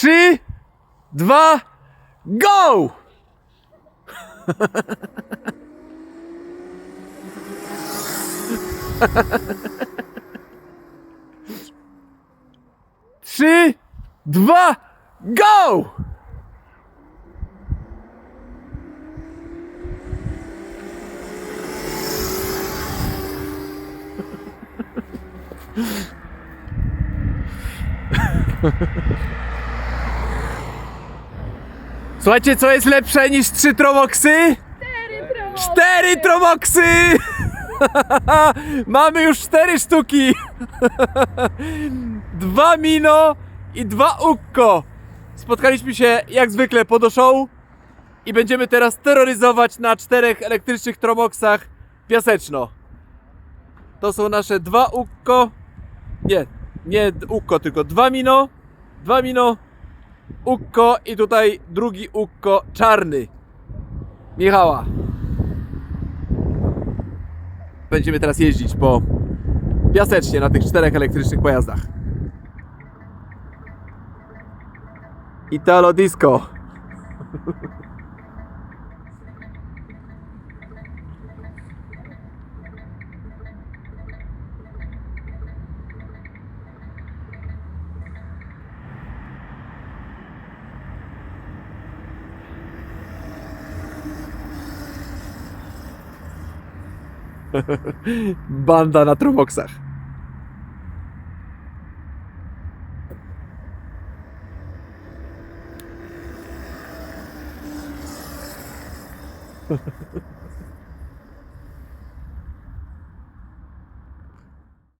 trzy, dwa, go! Trzy, dwa, go! Słuchajcie, co jest lepsze niż trzy tromoksy? Cztery tromoksy! Mamy już cztery sztuki! dwa mino i dwa ukko. Spotkaliśmy się jak zwykle po do show i będziemy teraz terroryzować na czterech elektrycznych tromoksach piaseczno. To są nasze dwa ukko. Nie, nie ukko, tylko dwa mino. Dwa mino, ukko i tutaj drugi ukko czarny. Michała. Będziemy teraz jeździć po piasecznie na tych czterech elektrycznych pojazdach. Italo Disco. Banda na tromoksach.